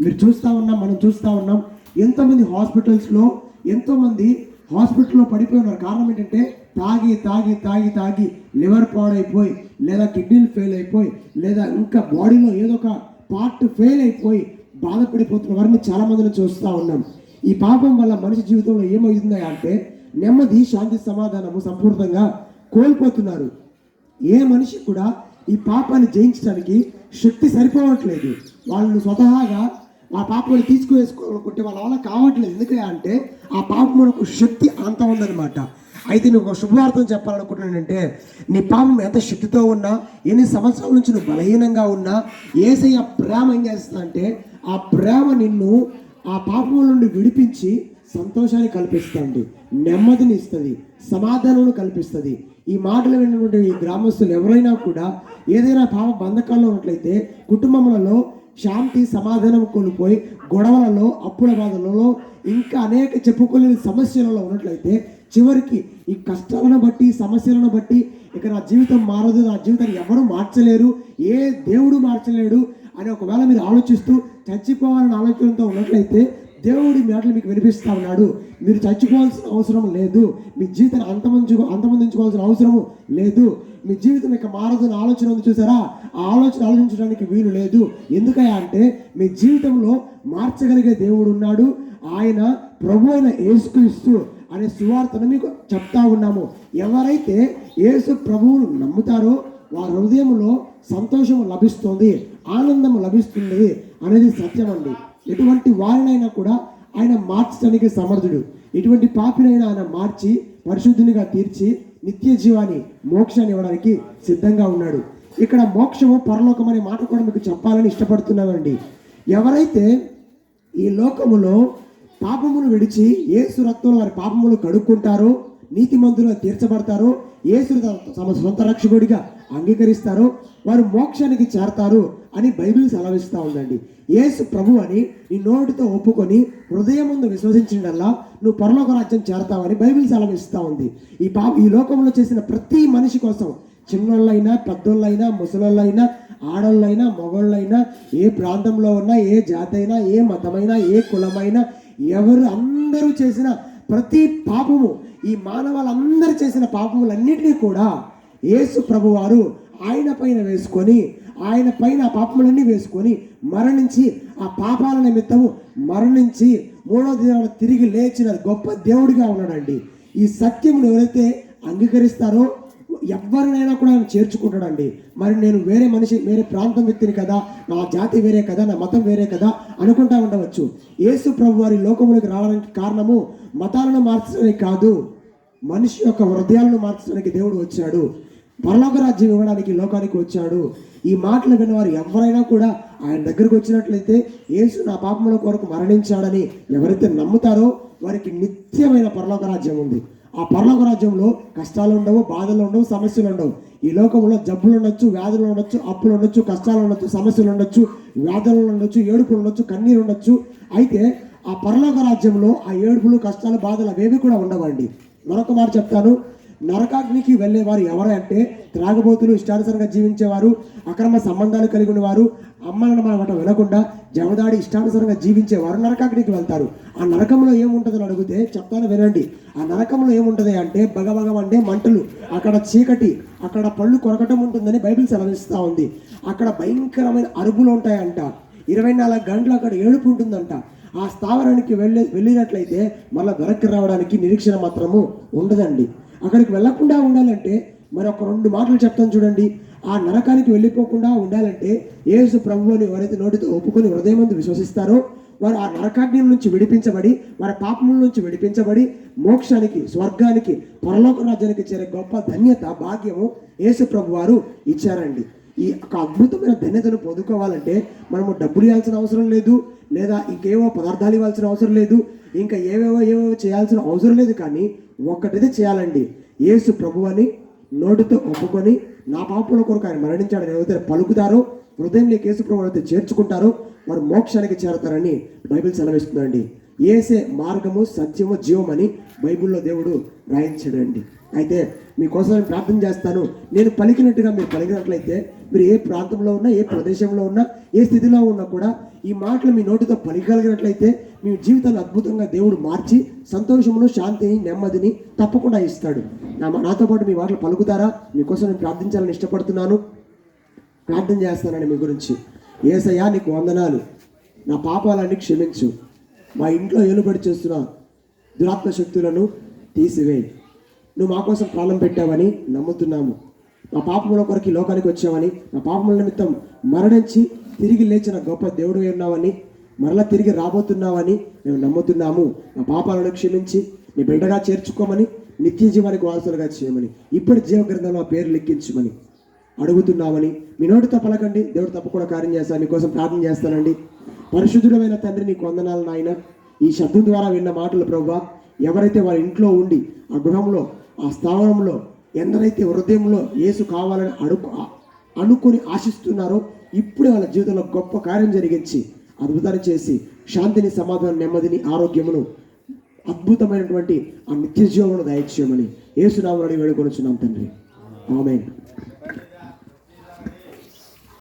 మీరు చూస్తూ ఉన్నాం మనం చూస్తూ ఉన్నాం. ఎంతోమంది హాస్పిటల్స్లో ఎంతోమంది హాస్పిటల్లో పడిపోయి ఉన్నారు. కారణం ఏంటంటే తాగి తాగి తాగి తాగి లివర్ పాడైపోయి లేదా కిడ్నీలు ఫెయిల్ అయిపోయి లేదా ఇంకా బాడీలో ఏదో ఒక పార్ట్ ఫెయిల్ అయిపోయి బాధపడిపోతున్న వారిని చాలామందిని చూస్తూ ఉన్నాం. ఈ పాపం వల్ల మనిషి జీవితంలో ఏమవుతుందా అంటే నెమ్మది శాంతి సమాధానము సంపూర్ణంగా కోల్పోతున్నారు. ఏ మనిషి కూడా ఈ పాపాన్ని జయించడానికి శక్తి సరిపోవట్లేదు. వాళ్ళు స్వతహాగా ఆ పాపాన్ని తీసుకువేసుకోవాలనుకుంటే వాళ్ళ వల్ల కావట్లేదు. ఎందుకంటే అంటే ఆ పాపములకు శక్తి అంత ఉందన్నమాట. అయితే నువ్వు ఒక చెప్పాలనుకుంటున్నానంటే నీ పాపం ఎంత శక్తితో ఉన్నా ఎన్ని సంవత్సరాల నుంచి నువ్వు బలహీనంగా ఉన్నా ఏసయ్య ప్రేమ ఏం చేస్తుందంటే ఆ ప్రేమ నిన్ను ఆ పాపం నుండి విడిపించి సంతోషాన్ని కల్పిస్తుంది నెమ్మదిని ఇస్తుంది సమాధానం కల్పిస్తుంది. ఈ మాటలు విన్నటువంటి ఈ గ్రామస్తులు ఎవరైనా కూడా ఏదైనా పాప బంధకాల్లో ఉన్నట్లయితే కుటుంబములలో శాంతి సమాధానం కోల్పోయి గొడవలలో అప్పుల బాధలలో ఇంకా అనేక చెప్పుకోలేని సమస్యలలో ఉన్నట్లయితే చివరికి ఈ కష్టాలను బట్టి సమస్యలను బట్టి ఇక నా జీవితం మారదు నా జీవితాన్ని ఎవరు మార్చలేరు ఏ దేవుడు మార్చలేడు అని ఒకవేళ మీరు ఆలోచిస్తూ చచ్చిపోవాలని ఆలోచనతో ఉన్నట్లయితే దేవుడి మాటలు మీకు వినిపిస్తా ఉన్నాడు. మీరు చచ్చిపోవాల్సిన అవసరం లేదు. మీ జీవితాన్ని అంతమంచు అంతమందించుకోవాల్సిన అవసరము లేదు. మీ జీవితం ఇక మారదని ఆలోచన ఉంది చూసారా? ఆ ఆలోచన ఆలోచించడానికి వీలు లేదు. ఎందుకయ్యా అంటే మీ జీవితంలో మార్చగలిగే దేవుడు ఉన్నాడు. ఆయన ప్రభు అయిన ఏసుక్రీస్తు అనే సువార్తను మీకు చెప్తా ఉన్నాము. ఎవరైతే యేసు ప్రభువును నమ్ముతారో వారి హృదయంలో సంతోషం లభిస్తుంది ఆనందం లభిస్తుంది అనేది సత్యం అండి ఎటువంటి వారినైనా కూడా ఆయన మార్చడానికి సమర్థుడు. ఎటువంటి పాపినైనా ఆయన మార్చి పరిశుద్ధునిగా తీర్చి నిత్య జీవాన్ని మోక్షాన్ని ఇవ్వడానికి సిద్ధంగా ఉన్నాడు. ఇక్కడ మోక్షము పరలోకం అనే మాట కూడా మీకు చెప్పాలని ఇష్టపడుతున్నానండి. ఎవరైతే ఈ లోకములో పాపమును విడిచి ఏసు రక్తంలో వారి పాపములు కడుక్కుంటారో నీతిమంతులుగా తీర్చబడతారో ఏసు తమ సొంత రక్షకుడిగా అంగీకరిస్తారో వారు మోక్షానికి చేరతారు. అని బైబిల్ సెలవిస్తూ ఉందండి. యేసు ప్రభు అని నీ నోటితో ఒప్పుకొని హృదయం ముందు విశ్వసించిందల్లా నువ్వు పరలోక రాజ్యం చేరతావని బైబిల్ సెలవిస్తూ ఉంది. ఈ పాప ఈ లోకంలో చేసిన ప్రతి మనిషి కోసం చిన్నోళ్ళైనా పెద్దోళ్ళైనా ముసలోళ్ళైనా ఆడోళ్ళైనా మగోళ్ళైనా ఏ ప్రాంతంలో ఉన్నా ఏ జాతి అయినా ఏ మతమైనా ఏ కులమైనా ఎవరు అందరూ చేసిన ప్రతి పాపము ఈ మానవాళ్ళందరూ చేసిన పాపములన్నింటినీ కూడా యేసు ప్రభువారు ఆయన పైన వేసుకొని ఆయన పైన ఆ పాపములన్నీ వేసుకొని మరణించి ఆ పాపాల నిమిత్తము మరణించి మూడో దినాన తిరిగి లేచిన గొప్ప దేవుడిగా ఉన్నాడండి. ఈ సత్యమును ఎవరైతే అంగీకరిస్తారో ఎవరినైనా కూడా ఆయన చేర్చుకుంటాడండి. మరి నేను వేరే మనిషి వేరే ప్రాంతం వ్యక్తిని కదా నా జాతి వేరే కదా నా మతం వేరే కదా అనుకుంటా ఉండవచ్చు. యేసు ప్రభు వారి లోకములకు రావడానికి కారణము మతాలను మార్చడానికి కాదు మనిషి యొక్క హృదయాలను మార్చడానికి దేవుడు వచ్చాడు. పరలోక రాజ్యం ఇవ్వడానికి లోకానికి వచ్చాడు. ఈ మాటలు విన్నవారు ఎవరైనా కూడా ఆయన దగ్గరకు వచ్చినట్లయితే యేసు నా పాపముల కొరకు మరణించాడని ఎవరైతే నమ్ముతారో వారికి నిత్యమైన పరలోక రాజ్యం ఉంది. ఆ పరలోక రాజ్యంలో కష్టాలు ఉండవు బాధలు ఉండవు సమస్యలు ఉండవు. ఈ లోకంలో జబ్బులు ఉండొచ్చు వ్యాధులు ఉండొచ్చు అప్పులు ఉండొచ్చు కష్టాలు ఉండొచ్చు సమస్యలు ఉండొచ్చు వ్యాధులు ఉండొచ్చు ఏడుపులు ఉండొచ్చు కన్నీరు ఉండొచ్చు. అయితే ఆ పరలోక రాజ్యంలో ఆ ఏడుపులు కష్టాలు బాధలు అవేవి కూడా ఉండవండి. మరొక మాట చెప్తాను. నరకాగ్నికి వెళ్ళేవారు ఎవరంటే త్రాగబోతులు ఇష్టానుసారంగా జీవించేవారు అక్రమ సంబంధాలు కలిగి ఉన్నవారు అమ్మలను మాట వినకుండా జమదాడి ఇష్టానుసారంగా జీవించేవారు నరకాగ్నికి వెళ్తారు. ఆ నరకంలో ఏముంటుందని అడిగితే చెప్తాను వినండి. ఆ నరకంలో ఏముంటుంది అంటే భగభగం అంటే మంటలు. అక్కడ చీకటి అక్కడ పళ్ళు కొరకటం ఉంటుందని బైబిల్ సెలవిస్తూ ఉంది. అక్కడ భయంకరమైన అరుపులు ఉంటాయంట. ఇరవై నాలుగు గంటలు అక్కడ ఏడుపు ఉంటుందంట. ఆ స్థావరానికి వెళ్ళి వెళ్ళినట్లయితే మళ్ళీ వెనక్కి రావడానికి నిరీక్షణ మాత్రము ఉండదండి. అక్కడికి వెళ్ళకుండా ఉండాలంటే మరి ఒక రెండు మాటలు చెప్తాను చూడండి. ఆ నరకానికి వెళ్ళిపోకుండా ఉండాలంటే యేసు ప్రభు అని ఎవరైతే నోటితో ఒప్పుకొని హృదయమందు విశ్వసిస్తారో వారు ఆ నరకాగ్ని నుంచి విడిపించబడి వారి పాపముల నుంచి విడిపించబడి మోక్షానికి స్వర్గానికి పరలోక రాజ్యానికి చేరే గొప్ప ధన్యత భాగ్యము యేసు ప్రభు వారు ఇచ్చారండి. ఈ ఒక అద్భుతమైన ధన్యతను పొందుకోవాలంటే మనము డబ్బులు ఇవ్వాల్సిన అవసరం లేదు లేదా ఇంకేవో పదార్థాలు ఇవ్వాల్సిన అవసరం లేదు ఇంకా ఏవేవో ఏవేవో చేయాల్సిన అవసరం లేదు కానీ ఒక్కటిది చేయాలండి. యేసు ప్రభు అని నోటితో ఒప్పుకొని నా పాపల కొరకు ఆయన మరణించాడని ఎవరైతే పలుకుతారో హృదయంలోకి యేసు ప్రభు అయితే చేర్చుకుంటారో వారు మోక్షానికి చేరతారని బైబిల్ సెలవిస్తుందండి. ఏసే మార్గము సత్యము జీవం అని బైబిల్లో దేవుడు రాయించాడండి. అయితే మీకోసం నేను ప్రార్థన చేస్తాను. నేను పలికినట్టుగా మీరు పలికినట్లయితే మీరు ఏ ప్రాంతంలో ఉన్నా ఏ ప్రదేశంలో ఉన్నా ఏ స్థితిలో ఉన్నా కూడా ఈ మాటలు మీ నోటితో పలికగలిగినట్లయితే మీ జీవితాన్ని అద్భుతంగా దేవుడు మార్చి సంతోషమును శాంతిని నెమ్మదిని తప్పకుండా ఇస్తాడు. నా నాతో పాటు మీ మాటలు పలుకుతారా? మీకోసం నేను ప్రార్థించాలని ఇష్టపడుతున్నాను. ప్రార్థన చేస్తానని మీ గురించి. ఏసయ్యా నీకు వందనాలు. నా పాపాలన్నీ క్షమించు. మా ఇంట్లో ఏలుబడి చేస్తున్న దురాత్మ శక్తులను తీసివేయి. నువ్వు మా కోసం ప్రాణం పెట్టావని నమ్ముతున్నాము. మా పాపముల కొరకు లోకానికి వచ్చావని మా పాపముల నిమిత్తం మరణించి తిరిగి లేచిన గొప్ప దేవుడు ఉన్నావని మరలా తిరిగి రాబోతున్నావని మేము నమ్ముతున్నాము. మా పాపాలను క్షమించి నీ బిడ్డగా చేర్చుకోమని నిత్య జీవానికి వారసులుగా చేయమని ఇప్పటి జీవ గ్రంథంలో పేరు లెక్కించమని అడుగుతున్నామని. మీ నోటితో పలకండి దేవుడు తప్పకుండా కార్యం చేస్తాను మీకోసం ప్రార్థన చేస్తానండి. పరిశుద్ధుడమైన తండ్రి నీకు వందనాలు నాయన. ఈ శబ్దం ద్వారా విన్న మాటలు ప్రభా ఎవరైతే వారి ఇంట్లో ఉండి ఆ గృహంలో ఆ స్థావరంలో ఎందరైతే హృదయంలో యేసు కావాలని అడుగు అనుకుని ఆశిస్తున్నారో ఇప్పుడే వాళ్ళ జీవితంలో గొప్ప కార్యం జరిగించి అద్భుతాన్ని చేసి శాంతిని సమాధానం నెమ్మదిని ఆరోగ్యమును అద్భుతమైనటువంటి ఆ నిత్య జీవమును దయచేయమని ఏసునామని వేడుకొనుచున్నాం తండ్రి. ఆమె